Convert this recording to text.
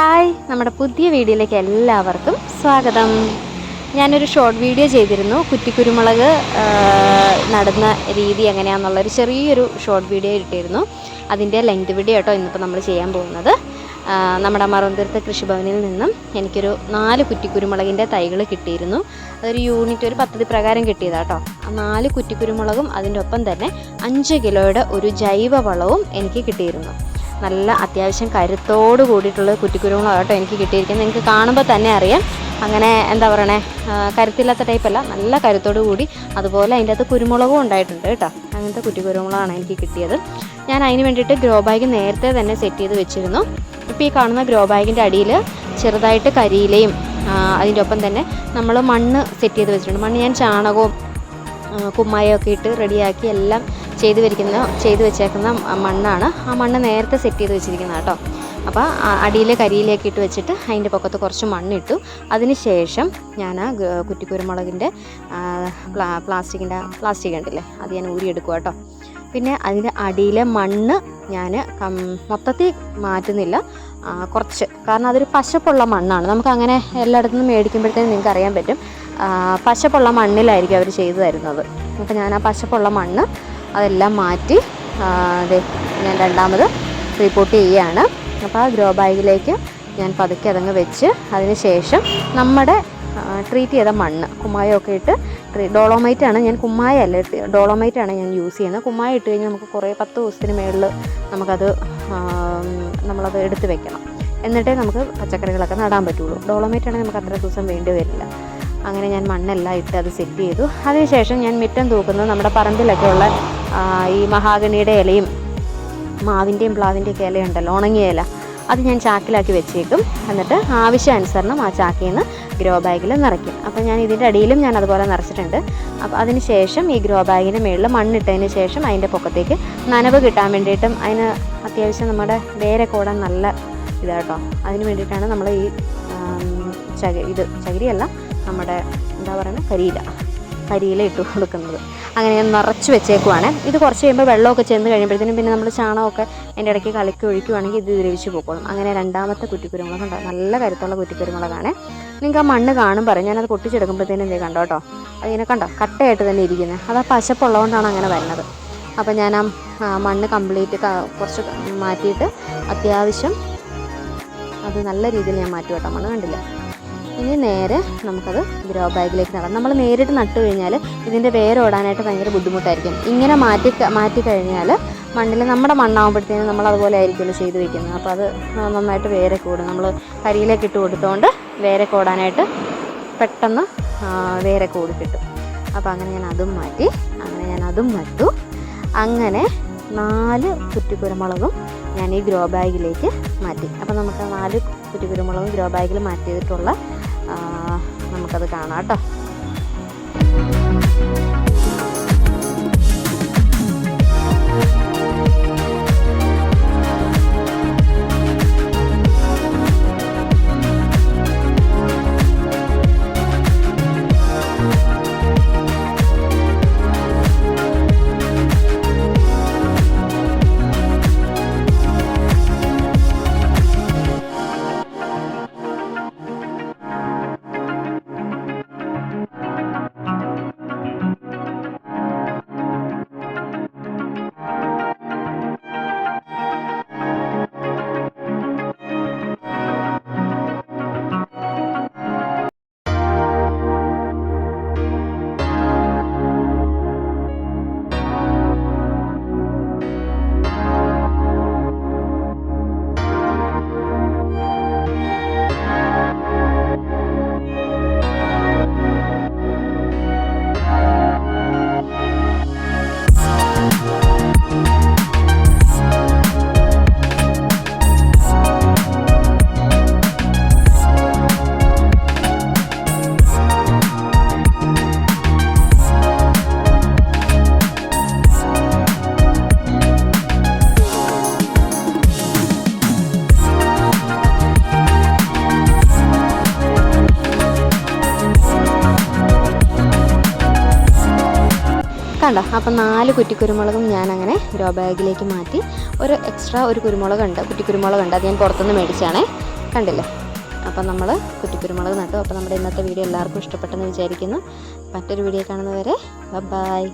Hi. നമ്മുടെ പുതിയ വീഡിയോയിലേക്ക് എല്ലാവർക്കും സ്വാഗതം. ഞാനൊരു ഷോർട്ട് വീഡിയോ ചെയ്തിരുന്നു. കുറ്റിക്കുരുമുളക് നടന്ന രീതി എങ്ങനെയാണെന്നുള്ളൊരു ചെറിയൊരു ഷോർട്ട് വീഡിയോ ഇട്ടിരുന്നു. അതിന്റെ ലെങ്ത് വീഡിയോ കേട്ടോ ഇന്നിപ്പോൾ നമ്മൾ ചെയ്യാൻ പോകുന്നത്. നമ്മുടെ മറന്തുരത്ത് കൃഷിഭവനിൽ നിന്നും എനിക്കൊരു നാല് കുറ്റിക്കുരുമുളകിന്റെ തൈകൾ കിട്ടിയിരുന്നു. അതൊരു യൂണിറ്റ് ഒരു പദ്ധതി പ്രകാരം കിട്ടിയതാട്ടോ ആ നാല് കുറ്റിക്കുരുമുളകും അതിന്റെ ഒപ്പം തന്നെ അഞ്ച് കിലോയുടെ ഒരു ജൈവ വളവും എനിക്ക് കിട്ടിയിരുന്നു. നല്ല അത്യാവശ്യം കരുത്തോട് കൂടിയിട്ടുള്ള കുറ്റിക്കുരുമുളക് എനിക്ക് കിട്ടിയിരിക്കുന്നത്. നിങ്ങൾക്ക് കാണുമ്പോൾ തന്നെ അറിയാം. അങ്ങനെ എന്താ പറയണേ? കരുത്തില്ലാത്ത ടൈപ്പല്ല നല്ല കരുത്തോട് കൂടി അതുപോലെ അതിന്റെ അകത്ത് കുരുമുളകും ഉണ്ടായിട്ടുണ്ട് കേട്ടോ. അങ്ങനത്തെ കുറ്റിക്കുരുമുളകാണ് എനിക്ക് കിട്ടിയത്. ഞാൻ അതിന് വേണ്ടിയിട്ട് ഗ്രോ ബാഗ് നേരത്തെ തന്നെ സെറ്റ് ചെയ്ത് വെച്ചിരുന്നു. ഇപ്പോൾ ഈ കാണുന്ന ഗ്രോ ബാഗിന്റെ അടിയിൽ ചെറുതായിട്ട് കരിയിലയും അതിന്റെ ഒപ്പം തന്നെ നമ്മൾ മണ്ണ് സെറ്റ് ചെയ്ത് വെച്ചിട്ടുണ്ട്. മണ്ണ് ഞാൻ ചാണകവും കുമ്മായമൊക്കെ ഇട്ട് റെഡിയാക്കി എല്ലാം ചെയ്ത് വരിക്കുന്ന ചെയ്തു വെച്ചേക്കുന്ന മണ്ണാണ്. ആ മണ്ണ് നേരത്തെ സെറ്റ് ചെയ്ത് വെച്ചിരിക്കുന്നത് കേട്ടോ. അപ്പോൾ അടിയിലെ കരിയിലേക്ക് ഇട്ട് വെച്ചിട്ട് അതിന്റെ പൊക്കത്ത് കുറച്ച് മണ്ണിട്ടു. അതിന് ശേഷം ഞാൻ കുറ്റിക്കുരുമുളകിന്റെ പ്ലാ പ്ലാസ്റ്റിക്കിന്റെ പ്ലാസ്റ്റിക് ഉണ്ടല്ലേ അത് ഞാൻ ഊരിയെടുക്കുക കേട്ടോ. പിന്നെ അതിന്റെ അടിയിലെ മണ്ണ് ഞാൻ മൊത്തത്തിൽ മാറ്റുന്നില്ല. കുറച്ച്. കാരണം അതൊരു പശപ്പുള്ള മണ്ണാണ്. നമുക്ക് അങ്ങനെ എല്ലായിടത്തു നിന്നും മേടിക്കുമ്പോഴത്തേനും നിങ്ങൾക്ക് അറിയാൻ പറ്റും. പശപ്പുള്ള മണ്ണിലായിരിക്കും അവർ ചെയ്തു തരുന്നത്. അപ്പോൾ ഞാൻ ആ പശപ്പുള്ള മണ്ണ് അതെല്ലാം മാറ്റി ഞാൻ രണ്ടാമത് റിപ്പോർട്ട് ചെയ്യുകയാണ് അപ്പോൾ ആ ഗ്രോ ബാഗിലേക്ക് ഞാൻ പതുക്കെ അതങ്ങ് വെച്ച് അതിന് ശേഷം നമ്മുടെ ട്രീറ്റ് ചെയ്ത മണ്ണ് കുമ്മായമൊക്കെ ഇട്ട് ട്രീ ഡോളോമൈറ്റാണ് ഞാൻ കുമ്മായല്ല ഡോളോമൈറ്റാണ് ഞാൻ യൂസ് ചെയ്യുന്നത്. കുമ്മായ ഇട്ട് കഴിഞ്ഞാൽ നമുക്ക് കുറേ പത്ത് ദിവസത്തിന് മുകളിൽ നമുക്കത് നമ്മളത് എടുത്ത് വെക്കണം. എന്നിട്ടേ നമുക്ക് പച്ചക്കറികളൊക്കെ നടാൻ പറ്റുള്ളൂ. ഡോളോമൈറ്റ് ആണെങ്കിൽ നമുക്ക് അത്ര ദിവസം വേണ്ടി വരില്ല. അങ്ങനെ ഞാൻ മണ്ണെല്ലാം ഇട്ട് അത് സെറ്റ് ചെയ്തു. അതിനുശേഷം ഞാൻ മിറ്റം തൂക്കുന്നത് നമ്മുടെ പറമ്പിലൊക്കെ ഉള്ള ഈ മഹാഗണിയുടെ ഇലയും മാവിന്റെയും പ്ലാവിന്റെയൊക്കെ ഇലയുണ്ടല്ലോ ഉണങ്ങിയ ഇല. അത് ഞാൻ ചാക്കിലാക്കി വെച്ചേക്കും. എന്നിട്ട് ആവശ്യാനുസരണം ആ ചാക്കിൽ നിന്ന് ഗ്രോ ബാഗിൽ നിറയ്ക്കും. അപ്പോൾ ഞാൻ ഇതിന്റെ അടിയിലും ഞാൻ അതുപോലെ നിറച്ചിട്ടുണ്ട്. അപ്പോൾ അതിന് ശേഷം ഈ ഗ്രോ ബാഗിന്റെ മുകളിൽ മണ്ണിട്ടതിന് ശേഷം അതിന്റെ പൊക്കത്തേക്ക് നനവ് കിട്ടാൻ വേണ്ടിയിട്ടും അതിന് അത്യാവശ്യം നമ്മുടെ വേരൊക്കെ ഓടാൻ നല്ല ഇതാട്ടോ. അതിന് വേണ്ടിയിട്ടാണ് നമ്മൾ ഈ ചക ഇത് ചകിരിയല്ല നമ്മുടെ എന്താ പറയുന്നത് കരിയില. കരിയില ഇട്ട് കൊടുക്കുന്നത്. അങ്ങനെ ഞാൻ നിറച്ച് വെച്ചേക്കുവാണ്. ഇത് കുറച്ച് കഴിയുമ്പോൾ വെള്ളമൊക്കെ ചെന്ന് കഴിയുമ്പോഴത്തേനും പിന്നെ നമ്മൾ ചാണകമൊക്കെ അതിന്റെ ഇടയ്ക്ക് കളിക്ക് ഒഴിക്കുവാണെങ്കിൽ ഇത് ദ്രവിച്ച് പോക്കോളും. അങ്ങനെ രണ്ടാമത്തെ കുറ്റിക്കുരുമുളക് ഉണ്ട് നല്ല കരുത്തുള്ള കുറ്റിക്കുരുമുളകാണ്. നിങ്ങൾക്ക് ആ മണ്ണ് കാണും പറയും. ഞാനത് പൊട്ടിച്ചെടുക്കുമ്പോഴത്തേനും ഇത് കണ്ടോ കേട്ടോ അതിനെ കണ്ടോ? കട്ടയായിട്ട് തന്നെ ഇരിക്കുന്നത് അത് ആ പശപ്പുള്ളതുകൊണ്ടാണ് അങ്ങനെ വരുന്നത്. അപ്പോൾ ഞാൻ ആ മണ്ണ് കംപ്ലീറ്റ് കുറച്ച് മാറ്റിയിട്ട് അത്യാവശ്യം അത് നല്ല രീതിയിൽ ഞാൻ മാറ്റി കേട്ടോ. മണ്ണ് കണ്ടില്ല? ഇനി നേരെ നമുക്കത് ഗ്രോ ബാഗിലേക്ക് നടാം നമ്മൾ നേരിട്ട് നട്ടു കഴിഞ്ഞാൽ ഇതിന്റെ വേരോടാനായിട്ട് ഭയങ്കര ബുദ്ധിമുട്ടായിരിക്കും. ഇങ്ങനെ മാറ്റി മാറ്റി കഴിഞ്ഞാൽ മണ്ണിൽ നമ്മുടെ മണ്ണാകുമ്പോഴത്തേനും നമ്മൾ അതുപോലെ ആയിരിക്കുമല്ലോ ചെയ്തു വെക്കുന്നത്. അപ്പോൾ അത് നന്നായിട്ട് വേരൊക്കെ ഓടും. നമ്മൾ കരിയിലേക്ക് ഇട്ട് കൊടുത്തുകൊണ്ട് വേരൊക്കെ ഓടാനായിട്ട് പെട്ടെന്ന് വേരൊക്കെ ഓടി കിട്ടും. അപ്പോൾ അങ്ങനെ ഞാൻ അതും മാറ്റി അങ്ങനെ ഞാൻ അതും നട്ടു. അങ്ങനെ നാല് കുറ്റിക്കുരുമുളകും ഞാൻ ഈ ഗ്രോ ബാഗിലേക്ക് മാറ്റി. അപ്പോൾ നമുക്ക് നാല് കുറ്റിക്കുരുമുളകും ഗ്രോ ബാഗിൽ മാറ്റിയിട്ടുള്ള നമുക്കത് കാണാം കേട്ടോ. കണ്ടോ? അപ്പം നാല് കുറ്റിക്കുരുമുളകും ഞാനങ്ങനെ ഗ്രോ ബാഗിലേക്ക് മാറ്റി ഒരു എക്സ്ട്രാ ഒരു കുരുമുളകുണ്ട് കുറ്റിക്കുരുമുളകുണ്ട്. അത് ഞാൻ പുറത്തുനിന്ന് മേടിച്ചാണേ. കണ്ടില്ലേ? അപ്പം നമ്മൾ കുറ്റിക്കുരുമുളക് നട്ടു. അപ്പോൾ നമ്മുടെ ഇന്നത്തെ വീഡിയോ എല്ലാവർക്കും ഇഷ്ടപ്പെട്ടെന്ന് വിചാരിക്കുന്നു. മറ്റൊരു വീഡിയോ കാണുന്നവരെ ബൈ.